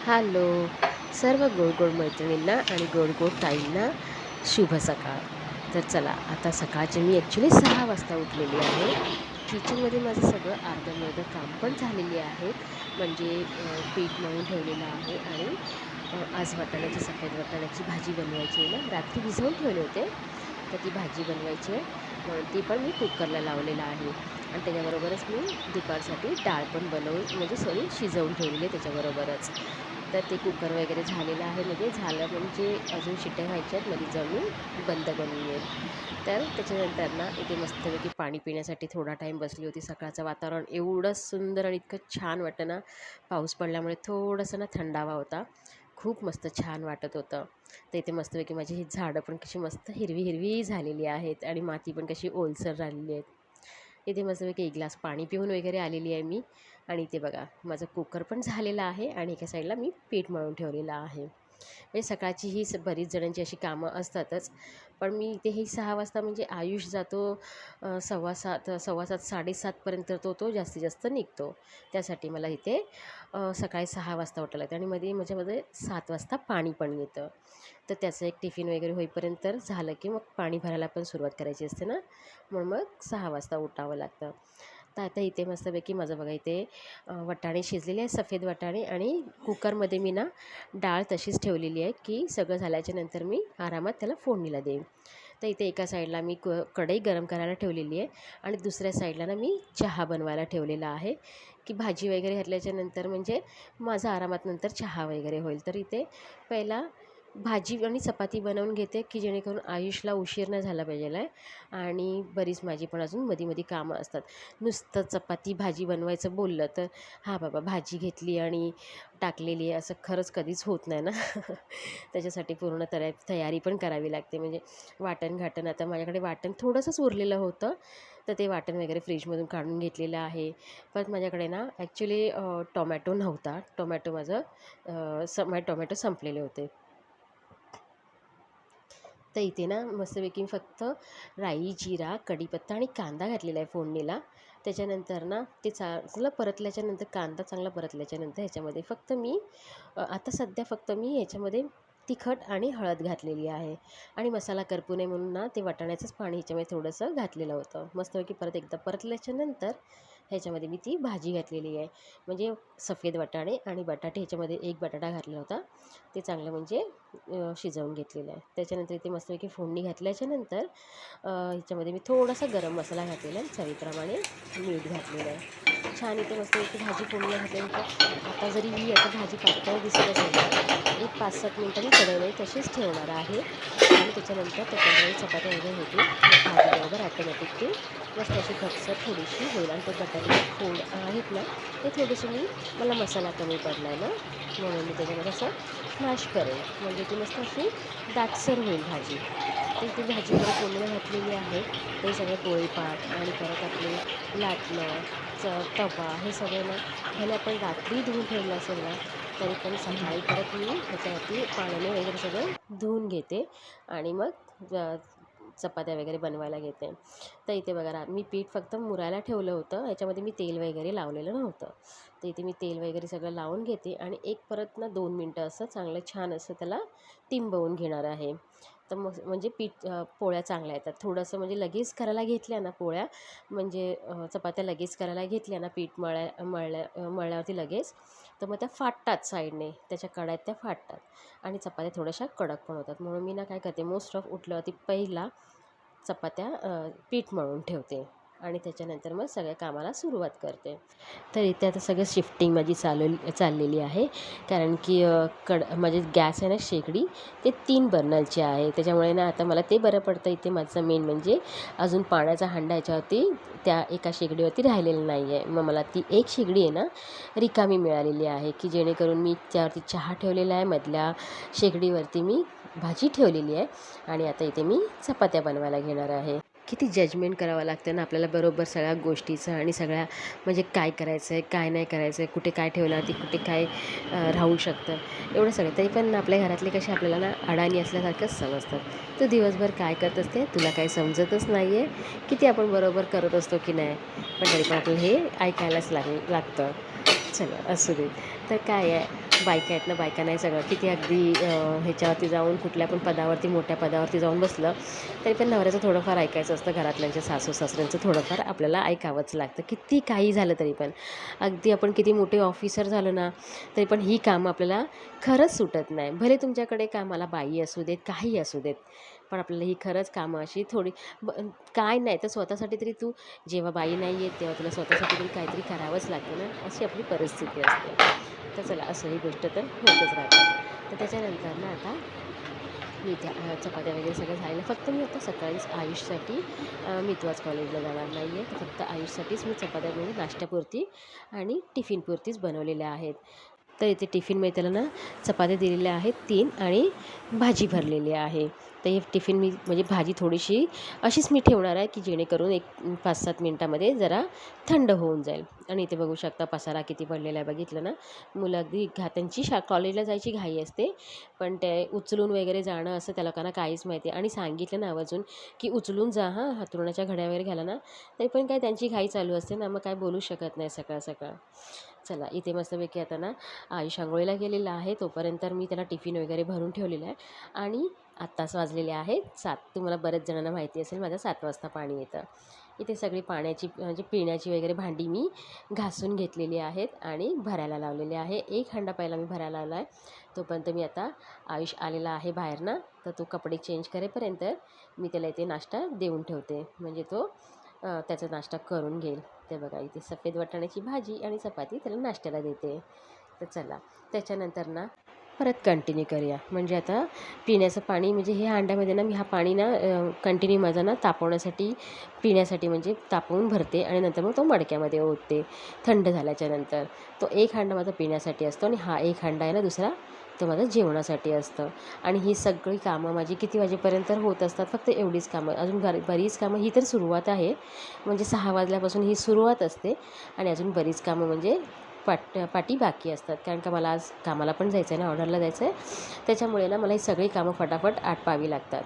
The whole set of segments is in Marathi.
हॅलो. सर्व गोड गोड मैत्रिणींना आणि गोड गोड ताईंना शुभ सकाळ. तर चला आता सकाळचे मी ॲक्च्युली सहा वाजता उठलेली आहे. किचनमध्ये माझं सगळं अर्धं काम पण झालेली आहे. म्हणजे पीठ मळून ठेवलेलं आहे आणि आज वाटाण्याची सफेद वाटाण्याची भाजी बनवायची आहे ना. रात्री भिजवून ठेवले होते तर ती भाजी बनवायची आहे. ती पण मी कुकरला लावलेलं आहे. आणि त्याच्याबरोबरच मी दुपारसाठी डाळ पण बनवून म्हणजे सॉरी शिजवून ठेवलेली आहे त्याच्याबरोबरच. तर ते कुकर वगैरे झालेलं आहे म्हणजे झालं म्हणजे अजून शिट्या व्हायच्या आहेत मध्ये जमून बंद करून येईल तर त्याच्यानंतर ना इथे मस्तपैकी पाणी पिण्यासाठी थोडा टाईम बसली होती. सकाळचं वातावरण एवढं सुंदर आणि इतकं छान वाटतं ना. पाऊस पडल्यामुळे थोडंसं ना थंडावा होता. खूप मस्त छान वाटत होतं. तर इथे मस्तपैकी माझी ही झाडं पण कशी मस्त हिरवी हिरवी झालेली आहेत आणि माती पण कशी ओलसर झालेली आहेत. इथे मस्तपैकी एक ग्लास पाणी पिऊन वगैरे आलेली आहे मी. आणि इथे बघा माझं कुकर पण झालेलं आहे आणि एका साईडला मी पीठ मळून ठेवलेलं आहे. म्हणजे सकाळची ही स बरीच जणांची अशी कामं असतातच. पण मी इथे ही सहा वाजता म्हणजे आयुष जातो सव्वा सात सव्वा सात साडेसातपर्यंत तो तो जास्तीत जास्त निघतो. त्यासाठी मला इथे सकाळी सहा वाजता उठायला लागतं आणि मध्ये माझ्यामध्ये सात वाजता पाणी पण येतं. तर त्याचं एक टिफिन वगैरे होईपर्यंत झालं की मग पाणी भरायला पण सुरुवात करायची असते ना. म्हणून मग सहा वाजता उठावं लागतं. तर आता इथे मस्तपैकी माझं बघा इथे वटाणे शिजलेले आहे सफेद वटाणे आणि कुकरमध्ये मी ना डाळ तशीच ठेवलेली आहे की सगळं झाल्याच्यानंतर मी आरामात त्याला फोडणीला देईन. तर इथे एका साईडला मी क कढई गरम करायला ठेवलेली आहे आणि दुसऱ्या साईडला ना मी चहा बनवायला ठेवलेला आहे की भाजी वगैरे घातल्याच्या नंतर म्हणजे माझा आरामात नंतर चहा वगैरे होईल. तर इथे पहिला भाजी आणि चपाती बनवून घेते की जेणेकरून आयुषला उशीर नाही झाला पाहिजेला आहे आणि बरीच माझी पण अजून मधी मध्ये कामं असतात. नुसतं चपाती भाजी बनवायचं बोललं तर हा बाबा भाजी घेतली आणि टाकलेली आहे. असं खरंच कधीच होत नाही ना. त्याच्यासाठी पूर्ण तया तयारी पण करावी लागते. म्हणजे वाटण घाटण आता माझ्याकडे वाटण थोडंसंच उरलेलं होतं तर ते वाटण वगैरे फ्रीजमधून काढून घेतलेलं आहे. परत माझ्याकडे ना ॲक्च्युली टोमॅटो नव्हता. टोमॅटो माझं स माझे टोमॅटो संपलेले होते. तर इथे ना मस्तपैकी फक्त राई जिरा कढीपत्ता आणि कांदा घातलेला आहे फोडणीला. त्याच्यानंतर ना ते चांगलं परतल्याच्यानंतर कांदा चांगला परतल्याच्यानंतर ह्याच्यामध्ये फक्त मी आता सध्या फक्त मी ह्याच्यामध्ये तिखट आणि हळद घातलेली आहे. आणि मसाला करपू नये म्हणून ना ते वाटाण्याचंच पाणी ह्याच्यामध्ये थोडंसं घातलेलं होतं. मस्तपैकी परत एकदा परतल्याच्यानंतर ह्याच्यामध्ये मी ती भाजी घातलेली आहे. म्हणजे सफेद वाटाणे आणि बटाटे ह्याच्यामध्ये एक बटाटा घातला होता. ते चांगलं म्हणजे शिजवून घेतलेलं आहे. त्याच्यानंतर इथे मस्तपैकी फोडणी घातल्याच्यानंतर ह्याच्यामध्ये मी थोडासा गरम मसाला घातलेला आहे. चवीप्रमाणे मीठ घातलेलं आहे. छान इथे मस्तपैकी भाजी फोडणी घातल्यानंतर आता जरी ही आता भाजी पातळ दिसत असेल एक पाच सात मिनटं मी तशीच ठेवणार आहे. आणि त्याच्यानंतर त्याच्यामध्ये चपात्या वगैरे होतील. भाजीबरोबर ॲटोमॅटिक ती मस्त अशी घटसर थोडीशी होईल आणि ते बटाटे फोड आहेत ना ते थोडीशी मी मला मसाला कमी पडला आहे ना. म्हणून मी त्याच्यामध्ये असं स्मॅश करेन. म्हणजे ती मस्त अशी दाटसर होईल भाजी. तर ती भाजी मला फोडणीला घातलेली आहे ते सगळे पोळीपाट आणि परत आपले लाटणं च तवा हे सगळं ना ह्याला आपण रात्री धुवून ठेवलं असेल ना तरी पण सकाळी परत मी ह्याच्यावरती पाण्याने वगैरे सगळं धुवून घेते. आणि मग चपात्या वगैरे बनवायला घेते. तर इथे बघा मी पीठ फक्त मुरायला ठेवलं होतं. याच्यामध्ये मी तेल वगैरे लावलेलं नव्हतं. तर इथे मी तेल वगैरे सगळं लावून घेते आणि एक परत ना दोन मिनटं असं चांगलं छान असं त्याला तिंबवून घेणार आहे. तर मग म्हणजे पीठ पोळ्या चांगल्या येतात. थोडंसं म्हणजे लगेच करायला घेतल्या ना पोळ्या म्हणजे चपात्या लगेच करायला घेतल्या ना पीठ मळ्या मळल्या मळल्यावरती लगेच तर मग त्या फाटतात साईडने त्याच्या कड्या त्या फाटतात. आणि चपात्या थोड्याशा कडक पण होतात. म्हणून मी ना काय करते मोस्ट ऑफ उठल्यावरती पहिला चपात्या पीठ मळून ठेवते. आणि त्याच्यानंतर मग सगळ्या कामाला सुरुवात करते. तर इथे आता सगळं शिफ्टिंग माझी चालू चाललेली आहे. कारण की कड माझे गॅस आहे ना शेगडी ते तीन बर्नलची आहे. त्याच्यामुळे ना आता मला ते बरं पडतं. इथे माझं मेन म्हणजे अजून पाण्याचा हांडा याच्यावरती त्या एका शेगडीवरती राहिलेला नाही आहे मग मला ती एक शेगडी आहे ना रिकामी मिळालेली आहे की जेणेकरून मी त्यावरती चहा ठेवलेला आहे. मधल्या शेगडीवरती मी भाजी ठेवलेली आहे. आणि आता इथे मी चपात्या बनवायला घेणार आहे. किती जजमेंट करावं लागतं ना आपल्याला बरोबर सगळ्या गोष्टीचं आणि सगळ्या म्हणजे काय करायचं आहे काय नाही करायचं आहे कुठे काय ठेवलं ती कुठे काय राहू शकतं. एवढं सगळं. तरी पण आपल्या घरातले कसे आपल्याला ना अडाणी असल्यासारखंच समजतात. तू दिवसभर काय करत असते? तुला काही समजतच नाही आहे किती आपण बरोबर करत असतो की नाही? पण तरी पण आपल्याला हे ऐकायलाच लाग लागतं. चला असू दे. तर काय आहे बायका आहेत ना बायका नाही सगळं. किती अगदी ह्याच्यावरती जाऊन कुठल्या पण पदावरती मोठ्या पदावरती जाऊन बसलं तरी पण नवऱ्याचं थोडंफार ऐकायचं असतं. घरातल्यांच्या सासू सासऱ्यांचं थोडंफार आपल्याला ऐकावंच लागतं. किती काही झालं तरी पण. अगदी आपण किती मोठे ऑफिसर झालो ना तरी पण ही कामं आपल्याला खरंच सुटत नाही. भले तुमच्याकडे कामाला बाई असू देत काही असू देत पण आपल्याला ही खरंच कामं अशी थोडी ब काय नाही तर स्वतःसाठी तरी तू जेव्हा बाई नाही येत तेव्हा तुला स्वतःसाठी तरी काहीतरी करावंच लागतं ना अशी आपली परिस्थिती असते. तर चला असं ही गोष्ट तर होतच राहते. तर त्याच्यानंतर ना आता मी त्या चपात्या वगैरे सगळं झालेलं फक्त मी आता सकाळीच आयुषसाठी मी तुवाच कॉलेजला जाणार नाही आहे फक्त आयुषसाठीच मी चपात्या म्हणजे नाश्त्यापुरती आणि टिफिनपुरतीच बनवलेल्या आहेत. तर इथे टिफिनमध्ये त्याला ना चपात्या दिलेल्या आहेत तीन आणि भाजी भरलेली आहे. तर हे टिफिन मी म्हणजे भाजी थोडीशी अशीच मी ठेवणार आहे की जेणेकरून एक पाच सात मिनटामध्ये जरा थंड होऊन जाईल. आणि इथे बघू शकता पसारा किती पडलेला आहे. बघितलं ना? मुलं अगदी घा त्यांची शा कॉलेजला जायची घाई असते. पण ते उचलून वगैरे जाणं असं त्या लोकांना काहीच माहिती आहे. आणि सांगितलं ना आवाजून की उचलून जा हां हातरुणाच्या घड्या वगैरे घ्याला ना. तरी पण काय त्यांची घाई चालू असते ना मग काय बोलू शकत नाही सकाळ सकाळ चला इथे मस्तपैकी आता ना आयुष आंघोळीला गेलेला आहे. तोपर्यंत मी त्याला टिफिन वगैरे भरून ठेवलेलं आहे. आणि आत्ताच वाजलेले आहेत. सात तुम्हाला बऱ्याच जणांना माहिती असेल माझ्या सात वाजता पाणी येतं. इथे सगळी पाण्याची म्हणजे पिण्याची वगैरे भांडी मी घासून घेतलेली आहेत आणि भरायला लावलेली आहे. एक हंडा पहिला मी भरायला लावला आहे. तोपर्यंत मी आता आयुष आलेला आहे बाहेर ना. तर तो कपडे चेंज करेपर्यंत मी त्याला इथे नाश्ता देऊन ठेवते. म्हणजे तो त्याचा नाश्ता करून घेईल. ते बघा इथे सफेद वाटाण्याची भाजी आणि चपाती त्याला नाश्त्याला देते. तर चला त्याच्यानंतर ना परत कंटिन्यू करूया. म्हणजे आता पिण्याचं पाणी म्हणजे हे हांड्यामध्ये ना मी हा पाणी ना कंटिन्यू माझा ना तापवण्यासाठी पिण्यासाठी म्हणजे तापवून भरते आणि नंतर मग तो मडक्यामध्ये ओतते. थंड झाल्याच्यानंतर तो एक हांडा माझा पिण्यासाठी असतो आणि हा एक हांडा आहे ना दुसरा ते माझं जेवणासाठी असतं. आणि ही सगळी कामं माझी किती वाजेपर्यंत होत असतात फक्त एवढीच कामं. अजून बर बरीच कामं ही तर सुरुवात आहे. म्हणजे सहा वाजल्यापासून ही सुरुवात असते. आणि अजून बरीच कामं म्हणजे पाट पाटी बाकी असतात. कारण का मला आज कामाला पण जायचं आहे ना ऑर्डरला जायचं आहे त्याच्यामुळे ना मला ही सगळी कामं फटाफट आटपावी लागतात.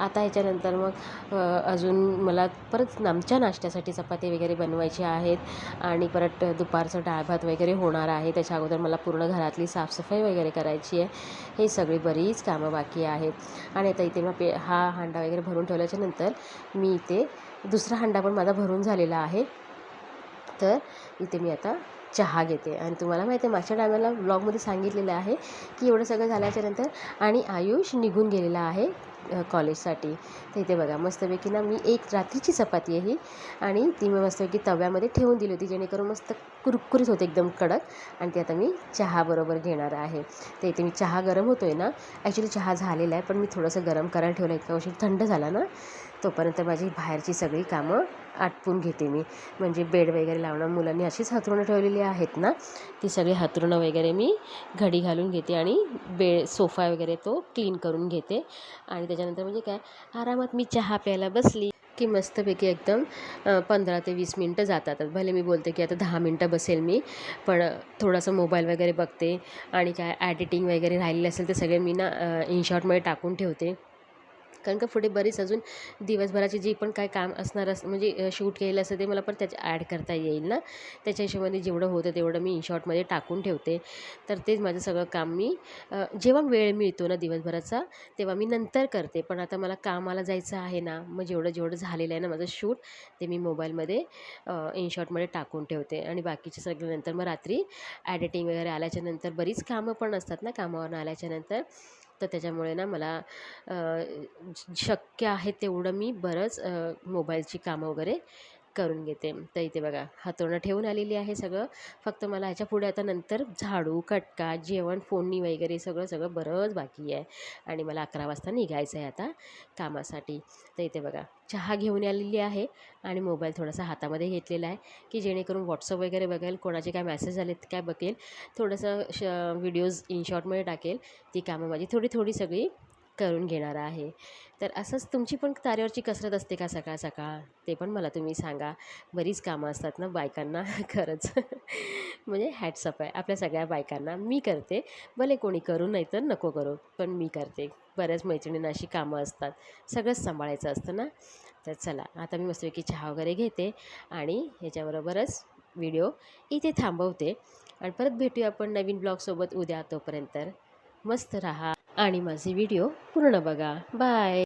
आता ह्याच्यानंतर मग अजून मला परत आमच्या नाश्त्यासाठी चपाती वगैरे बनवायची आहेत आणि परत दुपारचं डाळ भात वगैरे होणार आहे. त्याच्या अगोदर मला पूर्ण घरातली साफसफाई वगैरे करायची आहे. ही सगळी बरीच कामं बाकी आहेत. आणि आता इथे मग पे हा हांडा वगैरे भरून ठेवल्याच्या नंतर मी इथे दुसरा हांडा पण माझा भरून झालेला आहे. तर इथे मी आता चहा घेते. आणि तुम्हाला माहिती आहे मागच्या टायमाला ब्लॉगमध्ये सांगितलेलं आहे की एवढं सगळं झाल्याच्यानंतर आणि आयुष निघून गेलेला आहे कॉलेजसाठी तर इथे बघा मस्तपैकी ना मी एक रात्रीची चपाती आहे ही आणि ती मी मस्तपैकी तव्यामध्ये ठेवून दिली होती जेणेकरून मस्त कुरकुरीत होते एकदम कडक. आणि ती आता मी चहाबरोबर घेणार आहे. तर इथे मी चहा गरम होतो आहे ना. ॲक्च्युली चहा झालेला आहे पण मी थोडंसं गरम करायला ठेवलं इतका वर्षी थंड झाला ना. तोपर्यंत माझी बाहेरची सगळी कामं आटपून घेते मी. म्हणजे बेड वगैरे लावणं मुलांनी अशीच हातरुणं ठेवलेली आहेत ना ती सगळी हातरुणं वगैरे मी घडी घालून घेते आणि बे सोफा वगैरे तो क्लीन करून घेते. आणि त्याच्यानंतर म्हणजे काय आरामात मी चहा प्यायला बसली की मस्तपैकी एकदम पंधरा ते वीस मिनटं जातात. भले मी बोलते की आता दहा मिनटं बसेल मी पण थोडंसं मोबाईल वगैरे बघते आणि काय ॲडिटिंग वगैरे राहिलेलं असेल ते सगळे मी ना इनशॉटमध्ये टाकून ठेवते. कारण का पुढे बरीच अजून दिवसभराची जी पण काय काम असणार असं म्हणजे शूट केलेलं असतं ते मला पण त्याच्या ॲड करता येईल ना. त्याच्या हिशोबाने जेवढं होतं तेवढं मी इनशॉटमध्ये टाकून ठेवते. तर तेच माझं सगळं काम मी जेव्हा वेळ मिळतो ना दिवसभराचा तेव्हा मी नंतर करते. पण आता मला कामाला जायचं आहे ना मग जेवढं जेवढं झालेलं आहे ना माझं शूट ते मी मोबाईलमध्ये इनशॉटमध्ये टाकून ठेवते. आणि बाकीचे सगळे नंतर मग रात्री ॲडिटिंग वगैरे आल्याच्यानंतर बरीच कामं पण असतात ना कामावरून आल्याच्यानंतर तर त्याच्यामुळे ना मला शक्य आहे तेवढं मी बरंच मोबाईलची कामं वगैरे करून घेते. तर इथे बघा हातोरणं ठेवून आलेली आहे सगळं. फक्त मला ह्याच्या पुढे आता नंतर झाडू कटका जेवण फोडणी वगैरे सगळं सगळं बरंच बाकी आहे. आणि मला अकरा वाजता निघायचं आहे आता कामासाठी. तर इथे बघा चहा घेऊन आलेली आहे आणि मोबाईल थोडासा हातामध्ये घेतलेला आहे की जेणेकरून व्हॉट्सअप वगैरे बघेल कोणाचे काय मेसेज आलेत काय बघेल. थोडंसं श व्हिडिओज इनशॉर्टमध्ये टाकेल. ती कामं माझी थोडी थोडी सगळी करून घेणार आहे. तर असंच तुमची पण तारेवरची कसरत असते का सकाळ सकाळ? ते पण मला तुम्ही सांगा. बरीच कामं असतात ना बायकांना खरंच. म्हणजे हॅट्सअप आहे आपल्या सगळ्या बायकांना. मी करते. भले कोणी करू नाही तर नको करू पण मी करते. बऱ्याच मैत्रिणींना अशी कामं असतात. सगळंच सांभाळायचं असतं ना? तर चला आता मी मस्तपैकी चहा वगैरे घेते आणि ह्याच्याबरोबरच व्हिडिओ इथे थांबवते. आणि परत भेटूया आपण नवीन ब्लॉगसोबत उद्या तोपर्यंत. मस्त राहा. आणि माझे व्हिडिओ पूर्ण बघा. बाय.